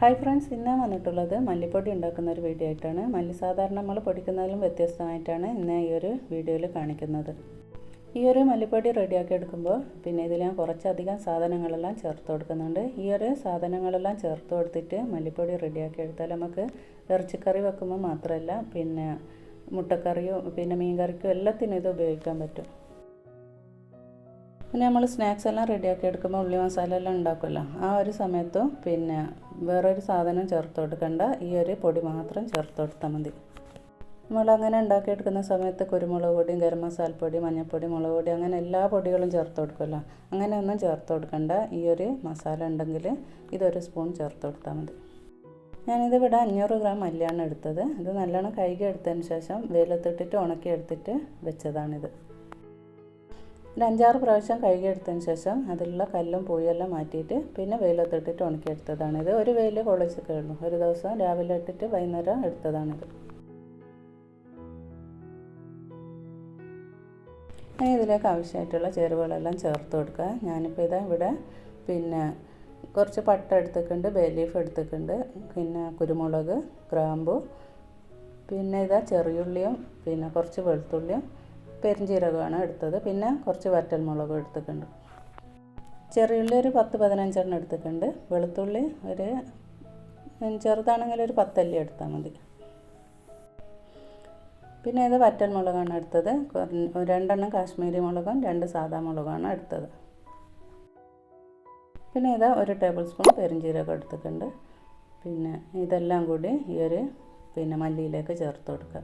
Hi friends ഇന്ന് വന്നിട്ടുള്ളത് മല്ലിപ്പൊടി ഉണ്ടാക്കുന്ന ഒരു വീഡിയോ ആയിട്ടാണ്. മല്ലി സാധാരണ നമ്മൾ പൊടിക്കുന്നതിലും വ്യത്യസ്തമായിട്ടാണ് ഇന്ന് ഈ ഒരു വീഡിയോയിൽ കാണിക്കുന്നത്. ഈ ഒരു മല്ലിപ്പൊടി റെഡിയാക്കി എടുക്കുമ്പോൾ പിന്നെ ഇതിൽ ഞാൻ കുറച്ചധികം സാധനങ്ങളെല്ലാം ചേർത്ത് കൊടുക്കുന്നുണ്ട്. ഈ ഒരു സാധനങ്ങളെല്ലാം ചേർത്ത് കൊടുത്തിട്ട് മല്ലിപ്പൊടി റെഡിയാക്കി എടുത്താൽ നമുക്ക് ഇറച്ചിക്കറി വെക്കുമ്പോൾ മാത്രമല്ല പിന്നെ മുട്ടക്കറിയും പിന്നെ മീൻ കറിക്കോ എല്ലാത്തിനും ഇത് ഉപയോഗിക്കാൻ പറ്റും. പിന്നെ നമ്മൾ സ്നാക്സ് എല്ലാം റെഡിയാക്കി എടുക്കുമ്പോൾ ഉള്ളി മസാല എല്ലാം ഉണ്ടാക്കുമല്ലോ ആ ഒരു സമയത്തും പിന്നെ വേറൊരു സാധനം ചേർത്ത് കൊടുക്കണ്ട. ഈ ഒരു പൊടി മാത്രം ചേർത്ത് കൊടുത്താൽ മതി. നമ്മൾ അങ്ങനെ ഉണ്ടാക്കി എടുക്കുന്ന സമയത്ത് കുരുമുളക് പൊടിയും ഗരം മസാലപ്പൊടി മഞ്ഞൾപ്പൊടി മുളക് പൊടി അങ്ങനെ എല്ലാ പൊടികളും ചേർത്ത് കൊടുക്കുമല്ലോ അങ്ങനെ ഒന്നും ചേർത്ത് കൊടുക്കണ്ട. ഈ ഒരു മസാല ഉണ്ടെങ്കിൽ ഇതൊരു സ്പൂൺ ചേർത്ത് കൊടുത്താൽ മതി. ഞാനിത് ഇവിടെ അഞ്ഞൂറ് ഗ്രാം മല്ലിയാണ് എടുത്തത്. ഇത് നല്ലോണം കഴുകി എടുത്തതിന് ശേഷം വെയിലത്തിട്ടിട്ട് ഉണക്കി എടുത്തിട്ട് വെച്ചതാണിത്. ഒരു അഞ്ചാറ് പ്രാവശ്യം കഴുകിയെടുത്തതിന് ശേഷം അതിലുള്ള കല്ലും പൂയെല്ലാം മാറ്റിയിട്ട് പിന്നെ വെയിലത്തിട്ടിട്ട് ഇത്. ഒരു വെയിൽ കൊള്ളിച്ചൊക്കെ ഉള്ളൂ. ഒരു ദിവസം രാവിലെ ഇട്ടിട്ട് വൈകുന്നേരം എടുത്തതാണിത്. ഇനി ഇതിലേക്ക് ആവശ്യമായിട്ടുള്ള ചേരുവകളെല്ലാം ചേർത്ത് കൊടുക്കുക. ഞാനിപ്പോൾ ഇതാ ഇവിടെ പിന്നെ കുറച്ച് പട്ട എടുത്തിട്ടുണ്ട് ബേ ലീഫ് എടുത്തിട്ടുണ്ട് പിന്നെ കുരുമുളക് ഗ്രാമ്പു പിന്നെ ഇതാ ചെറിയുള്ളിയും പിന്നെ കുറച്ച് വെളുത്തുള്ളിയും പെരിഞ്ചീരകമാണ് എടുത്തത്. പിന്നെ കുറച്ച് വറ്റൽമുളകും എടുത്തിട്ടുണ്ട്. ചെറിയുള്ളി ഒരു പത്ത് പതിനഞ്ചെണ്ണം എടുത്തിട്ടുണ്ട്. വെളുത്തുള്ളി ഒരു ചെറുതാണെങ്കിൽ ഒരു പത്തല്ലി എടുത്താൽ മതി. പിന്നെ ഇത് വറ്റൽമുളകാണ് എടുത്തത്. രണ്ടെണ്ണം കാശ്മീരി മുളകും രണ്ട് സാധാ മുളകാണ് എടുത്തത്. പിന്നെ ഇത് ഒരു ടേബിൾ സ്പൂൺ പെരിഞ്ചീരകം എടുത്തിട്ടുണ്ട്. പിന്നെ ഇതെല്ലാം കൂടി ഈ ഒരു പിന്നെ മല്ലിയിലേക്ക് ചേർത്ത് കൊടുക്കുക.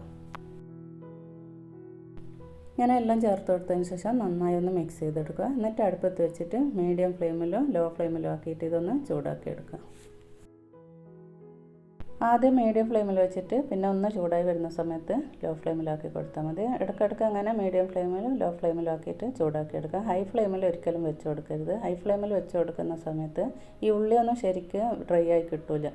ഞാൻ എല്ലാം ചേർത്ത് കൊടുത്തതിന് ശേഷം നന്നായി ഒന്ന് മിക്സ് ചെയ്തെടുക്കുക. എന്നിട്ട് അടുപ്പത്ത് വെച്ചിട്ട് മീഡിയം ഫ്ലെയിമിലോ ലോ ഫ്ലെയിമിലോ ആക്കിയിട്ട് ഇതൊന്ന് ചൂടാക്കി എടുക്കുക. ആദ്യം മീഡിയം ഫ്ലെയിമിൽ വെച്ചിട്ട് പിന്നെ ഒന്ന് ചൂടായി വരുന്ന സമയത്ത് ലോ ഫ്ലെയിമിലാക്കി കൊടുത്താൽ മതി. ഇടയ്ക്കിടയ്ക്ക് അങ്ങനെ മീഡിയം ഫ്ലെയിമിലും ലോ ഫ്ലെയിമിലും ആക്കിയിട്ട് ചൂടാക്കി എടുക്കുക. ഹൈ ഫ്ലെയിമിൽ ഒരിക്കലും വെച്ച് കൊടുക്കരുത്. ഹൈ ഫ്ലെയിമിൽ വെച്ച് കൊടുക്കുന്ന സമയത്ത് ഈ ഉള്ളി ഒന്നും ശരിക്കും ഡ്രൈ ആയി കിട്ടില്ല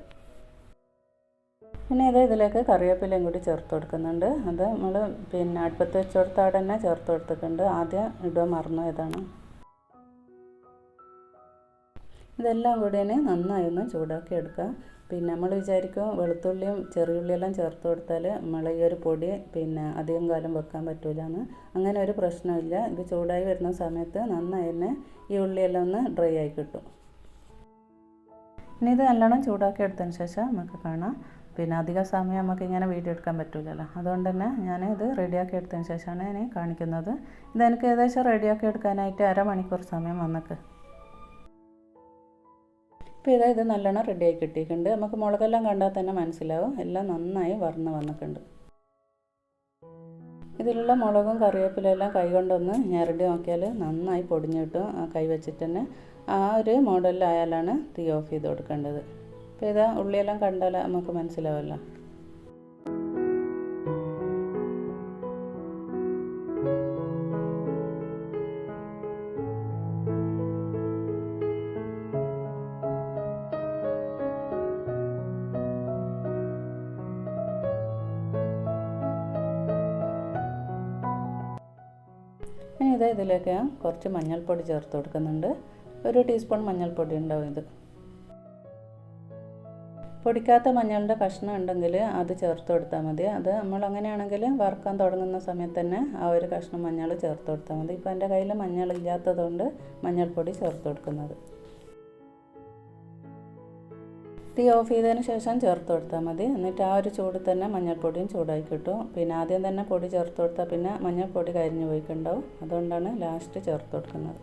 പിന്നെ ഇത് ഇതിലേക്ക് കറിവേപ്പിലയും കൂടി ചേർത്ത് കൊടുക്കുന്നുണ്ട്. അത് നമ്മൾ പിന്നെ അടുപ്പത്ത് വെച്ചോടത്ത് അവിടെ തന്നെ ചേർത്ത് കൊടുത്തിട്ടുണ്ട്. ആദ്യം ഇടുക മറന്നു ഇതാണ് ഇതെല്ലാം കൂടി തന്നെ നന്നായി ഒന്ന് ചൂടാക്കി എടുക്കുക. പിന്നെ നമ്മൾ വിചാരിക്കും വെളുത്തുള്ളിയും ചെറിയുള്ളിയെല്ലാം ചേർത്ത് കൊടുത്താൽ നമ്മൾ ഈ ഒരു പൊടി പിന്നെ അധികം കാലം വെക്കാൻ പറ്റില്ല എന്ന് അങ്ങനെ ഒരു പ്രശ്നമില്ല. ഇത് ചൂടായി വരുന്ന സമയത്ത് നന്നായി തന്നെ ഈ ഉള്ളിയെല്ലാം ഒന്ന് ഡ്രൈ ആയി കിട്ടും. ഇനി ഇത് നല്ലോണം ചൂടാക്കി എടുത്തതിന് ശേഷം നമുക്ക് കാണാം. പിന്നെ അധിക സമയം നമുക്ക് ഇങ്ങനെ വീഡിയോ എടുക്കാൻ പറ്റില്ലല്ലോ അതുകൊണ്ട് തന്നെ ഞാൻ ഇത് റെഡിയാക്കി എടുത്തതിന് ശേഷമാണ് ഞാൻ കാണിക്കുന്നത്. ഇതെനിക്ക് ഏകദേശം റെഡിയാക്കി എടുക്കാനായിട്ട് അരമണിക്കൂർ സമയം വന്നേക്ക്. ഇപ്പോൾ ഇതാ ഇത് നല്ലോണം റെഡിയായി കിട്ടിയിട്ടുണ്ട്. നമുക്ക് മുളകെല്ലാം കണ്ടാൽ തന്നെ മനസ്സിലാവും. എല്ലാം നന്നായി വറന്ന് വന്നിട്ടുണ്ട്. ഇതിലുള്ള മുളകും കറിവേപ്പിലും എല്ലാം കൈ കൊണ്ടൊന്ന് ഞെരടി നോക്കിയാൽ നന്നായി പൊടിഞ്ഞു കിട്ടും. കൈ വെച്ചിട്ട് തന്നെ ആ ഒരു മോഡലിലായാലാണ് തീ ഓഫ് ചെയ്ത് കൊടുക്കേണ്ടത്. അപ്പോൾ ഇതാ ഉള്ളിയെല്ലാം കണ്ടാൽ നമുക്ക് മനസ്സിലാവല്ലോ. ഇനി ഇത് ഇതിലേക്ക് കുറച്ച് മഞ്ഞൾപ്പൊടി ചേർത്ത് കൊടുക്കുന്നുണ്ട്. ഒരു ടീസ്പൂൺ മഞ്ഞൾപ്പൊടി ഉണ്ടാവും ഇത്. പൊടിക്കാത്ത മഞ്ഞളുടെ കഷ്ണം ഉണ്ടെങ്കിൽ അത് ചേർത്ത് കൊടുത്താൽ മതി. അത് നമ്മൾ അങ്ങനെയാണെങ്കിൽ വറുക്കാൻ തുടങ്ങുന്ന സമയത്ത് തന്നെ ആ ഒരു കഷ്ണം മഞ്ഞൾ ചേർത്ത് കൊടുത്താൽ മതി. ഇപ്പോൾ എന്റെ കയ്യിൽ മഞ്ഞൾ ഇല്ലാത്തതുകൊണ്ട് മഞ്ഞൾപ്പൊടി ചേർത്ത് കൊടുക്കുന്നത്. തീ ഓഫ് ചെയ്തതിന് ശേഷം ചേർത്ത് കൊടുത്താൽ മതി. എന്നിട്ട് ആ ഒരു ചൂട് തന്നെ മഞ്ഞൾപ്പൊടിയും ചൂടായി കിട്ടും. പിന്നെ ആദ്യം തന്നെ പൊടി ചേർത്ത് കൊടുത്താൽ പിന്നെ മഞ്ഞൾപ്പൊടി കരിഞ്ഞു പോയിക്കുണ്ടാവും അതുകൊണ്ടാണ് ലാസ്റ്റ് ചേർത്ത് കൊടുക്കുന്നത്.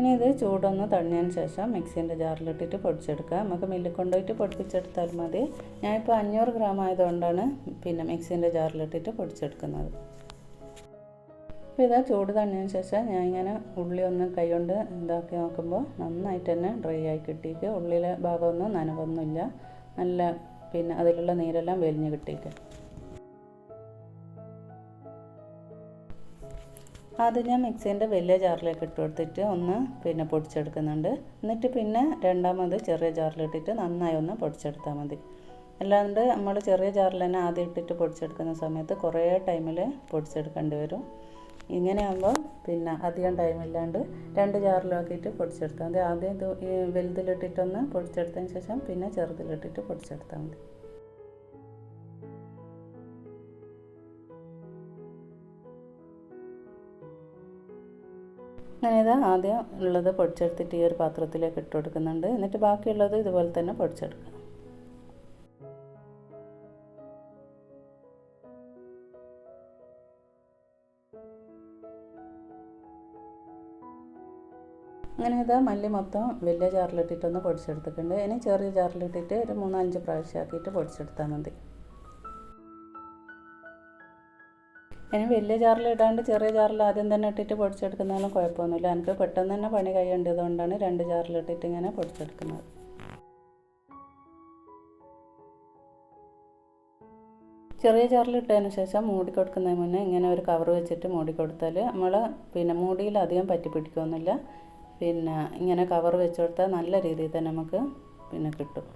ഇനി ഇത് ചൂടൊന്ന് തണിഞ്ഞതിന് ശേഷം മിക്സീന്റെ ജാറിലിട്ടിട്ട് പൊടിച്ചെടുക്കുക. നമുക്ക് മില്ലിൽ കൊണ്ടുപോയിട്ട് പൊടിപ്പിച്ചെടുത്താൽ മതി. ഞാനിപ്പോൾ അഞ്ഞൂറ് ഗ്രാം ആയതുകൊണ്ടാണ് പിന്നെ മിക്സീന്റെ ജാറിലിട്ടിട്ട് പൊടിച്ചെടുക്കുന്നത്. അപ്പോൾ ഇതാ ചൂട് തണിഞ്ഞതിന് ശേഷം ഞാൻ ഇങ്ങനെ ഉള്ളി ഒന്ന് കൈകൊണ്ട് ഇതാക്കി നോക്കുമ്പോൾ നന്നായിട്ട് തന്നെ ഡ്രൈ ആയി കിട്ടിയിട്ട് ഉള്ളിലെ ഭാഗമൊന്നും നനവൊന്നുമില്ല. നല്ല പിന്നെ അതിലുള്ള നീരെല്ലാം വെലിഞ്ഞ് കിട്ടിയിട്ട് ആദ്യം ഞാൻ മിക്സീന്റെ വലിയ ജാറിലേക്ക് ഇട്ട് കൊടുത്തിട്ട് ഒന്ന് പിന്നെ പൊടിച്ചെടുക്കുന്നുണ്ട്. എന്നിട്ട് പിന്നെ രണ്ടാമത് ചെറിയ ജാറിലിട്ടിട്ട് നന്നായി ഒന്ന് പൊടിച്ചെടുത്താൽ മതി. അല്ലാണ്ട് നമ്മൾ ചെറിയ ജാറിൽ തന്നെ ആദ്യം ഇട്ടിട്ട് പൊടിച്ചെടുക്കുന്ന സമയത്ത് കുറേ ടൈമിൽ പൊടിച്ചെടുക്കേണ്ടി വരും. ഇങ്ങനെയാകുമ്പോൾ പിന്നെ അധികം ടൈമില്ലാണ്ട് രണ്ട് ജാറിലാക്കിയിട്ട് പൊടിച്ചെടുത്താൽ മതി. ആദ്യം ഈ വലുതിലിട്ടിട്ടൊന്ന് പൊടിച്ചെടുത്തതിന് ശേഷം പിന്നെ ചെറുതിലിട്ടിട്ട് പൊടിച്ചെടുത്താൽ മതി. ഞാനിത് ആദ്യം ഉള്ളത് പൊടിച്ചെടുത്തിട്ട് ഈ ഒരു പാത്രത്തിലേക്ക് ഇട്ട് കൊടുക്കുന്നുണ്ട്. എന്നിട്ട് ബാക്കിയുള്ളത് ഇതുപോലെ തന്നെ പൊടിച്ചെടുക്കുക അങ്ങനെ ഇത് മല്ലി മൊത്തം വലിയ ജാറിലിട്ടിട്ടൊന്ന് പൊടിച്ചെടുത്തിട്ടുണ്ട്. ഇനി ചെറിയ ജാറിലിട്ടിട്ട് ഒരു മൂന്നാലഞ്ച് പ്രാവശ്യം ആക്കിയിട്ട് പൊടിച്ചെടുത്താൽ മതി. ഇനി വലിയ ജാറിൽ ഇടാണ്ട് ചെറിയ ജാറിൽ ആദ്യം തന്നെ ഇട്ടിട്ട് പൊടിച്ചെടുക്കുന്നതിനും കുഴപ്പമൊന്നുമില്ല. എനിക്ക് പെട്ടെന്ന് തന്നെ പണി കഴിയേണ്ടതുകൊണ്ടാണ് രണ്ട് ജാറിലിട്ടിട്ട് ഇങ്ങനെ പൊടിച്ചെടുക്കുന്നത്. ചെറിയ ജാറിലിട്ടതിന് ശേഷം മൂടി കൊടുക്കുന്നതിന് മുന്നേ ഇങ്ങനെ ഒരു കവർ വെച്ചിട്ട് മൂടി കൊടുത്താൽ നമ്മൾ പിന്നെ മൂടിയിൽ അധികം പറ്റി പിടിക്കുമെന്നില്ല പിന്നെ ഇങ്ങനെ കവർ വെച്ച് കൊടുത്താൽ നല്ല രീതിയിൽ തന്നെ നമുക്ക് പിന്നെ കിട്ടും.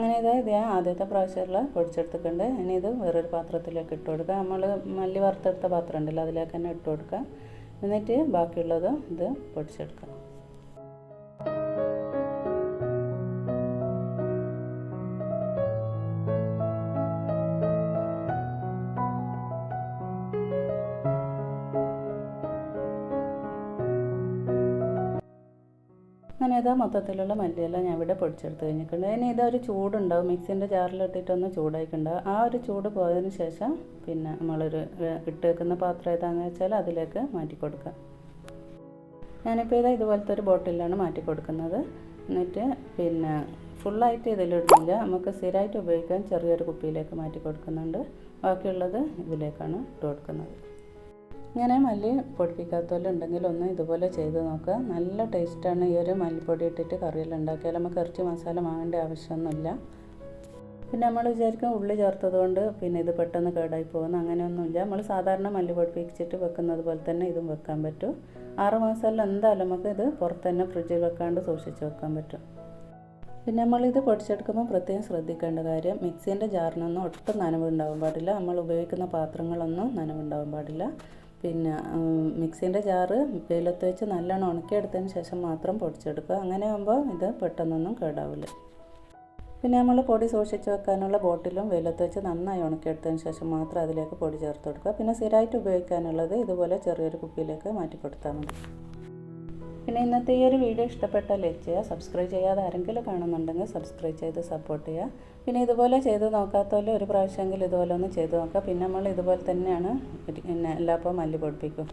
അങ്ങനെ ഇത് ഇത് ആദ്യത്തെ പ്രാവശ്യമുള്ള പൊടിച്ചെടുത്തിട്ടുണ്ട്. ഇനി ഇത് വേറൊരു പാത്രത്തിലേക്ക് ഇട്ട് കൊടുക്കുക നമ്മൾ മല്ലി വറുത്തെടുത്ത പാത്രം ഉണ്ടല്ലോ അതിലേക്ക് തന്നെ ഇട്ട് കൊടുക്കുക എന്നിട്ട് ബാക്കിയുള്ളത് ഇത് പൊടിച്ചെടുക്കാം. അങ്ങനെ ഇതാ മൊത്തത്തിലുള്ള മല്ലിയെല്ലാം ഞാൻ ഇവിടെ പൊടിച്ചെടുത്ത് കഴിഞ്ഞിട്ടുണ്ട്. ഇനി ഇതൊരു ചൂടുണ്ടാവും. മിക്സിന്റെ ജാറിലിട്ടിട്ടൊന്ന് ചൂടായിക്കുണ്ടാവും ആ ഒരു ചൂട് പോയതിന് ശേഷം പിന്നെ നമ്മളൊരു ഇട്ട് വെക്കുന്ന പാത്രം ഏതാണെന്ന് വെച്ചാൽ അതിലേക്ക് മാറ്റി കൊടുക്കാം ഞാനിപ്പോൾ ഇതാ ഇതുപോലത്തെ ഒരു ബോട്ടിലാണ് മാറ്റി കൊടുക്കുന്നത്. എന്നിട്ട് പിന്നെ ഫുള്ളായിട്ട് ഇതിലിടുന്നില്ല. നമുക്ക് സ്ഥിരമായിട്ട് ഉപയോഗിക്കാൻ ചെറിയൊരു കുപ്പിയിലേക്ക് മാറ്റി കൊടുക്കുന്നുണ്ട്. ബാക്കിയുള്ളത് ഇതിലേക്കാണ് ഇട്ട് കൊടുക്കുന്നത്. ഇങ്ങനെ മല്ലി പൊടിപ്പിക്കാത്തവരുണ്ടെങ്കിൽ ഒന്ന് ഇതുപോലെ ചെയ്ത് നോക്കുക. നല്ല ടേസ്റ്റാണ് ഈ ഒരു മല്ലിപ്പൊടി ഇട്ടിട്ട് കറിയെല്ലാം ഉണ്ടാക്കിയാൽ. നമുക്ക് ഇറച്ചി മസാല വാങ്ങേണ്ട ആവശ്യമൊന്നുമില്ല. പിന്നെ നമ്മൾ വിചാരിക്കും ഉള്ളി ചേർത്തത് കൊണ്ട് പിന്നെ ഇത് പെട്ടെന്ന് കേടായി പോകുന്നു. അങ്ങനെയൊന്നുമില്ല. നമ്മൾ സാധാരണ മല്ലി പൊടിപ്പിച്ചിട്ട് വെക്കുന്നത് പോലെ തന്നെ ഇതും വെക്കാൻ പറ്റും. ആറ് മാസമല്ല എന്തായാലും നമുക്ക് ഇത് പുറത്ത് തന്നെ ഫ്രിഡ്ജിൽ വെക്കാണ്ട് സൂക്ഷിച്ച് വെക്കാൻ പറ്റും. പിന്നെ നമ്മളിത് പൊടിച്ചെടുക്കുമ്പോൾ പ്രത്യേകം ശ്രദ്ധിക്കേണ്ട കാര്യം മിക്സീന്റെ ജാറിനൊന്നും ഒട്ടും നനവുണ്ടാവാൻ പാടില്ല. നമ്മൾ ഉപയോഗിക്കുന്ന പാത്രങ്ങളൊന്നും നനവുണ്ടാവാൻ പാടില്ല. പിന്നെ മിക്സീന്റെ ജാറ് വെയിലത്ത് വെച്ച് നല്ലോണം ഉണക്കിയെടുത്തതിന് ശേഷം മാത്രം പൊടിച്ചെടുക്കുക. അങ്ങനെ ആകുമ്പോൾ ഇത് പെട്ടെന്നൊന്നും കേടാവില്ല. പിന്നെ നമ്മൾ പൊടി സൂക്ഷിച്ച് വെക്കാനുള്ള ബോട്ടിലും വെയിലത്ത് വെച്ച് നന്നായി ഉണക്കിയെടുത്തതിന് ശേഷം മാത്രം അതിലേക്ക് പൊടി ചേർത്ത് കൊടുക്കുക. പിന്നെ സ്ഥിരമായിട്ട് ഉപയോഗിക്കാനുള്ളത് ഇതുപോലെ ചെറിയൊരു കുപ്പിയിലേക്ക് മാറ്റി കൊടുത്താൽ മതി. പിന്നെ ഇന്നത്തെ ഈ ഒരു വീഡിയോ ഇഷ്ടപ്പെട്ടാൽ ലൈക്ക് ചെയ്യുക സബ്സ്ക്രൈബ് ചെയ്യാതെ ആരെങ്കിലും കാണുന്നുണ്ടെങ്കിൽ സബ്സ്ക്രൈബ് ചെയ്ത് സപ്പോർട്ട് ചെയ്യുക. പിന്നെ ഇതുപോലെ ചെയ്ത് നോക്കാത്തവരെ ഒരു പ്രാവശ്യമെങ്കിലും ഇതുപോലെ ഒന്ന് ചെയ്ത് നോക്കുക. പിന്നെ നമ്മൾ ഇതുപോലെ തന്നെയാണ് പിന്നെ എല്ലാപ്പോൾ മല്ലി പൊടിപ്പിക്കും.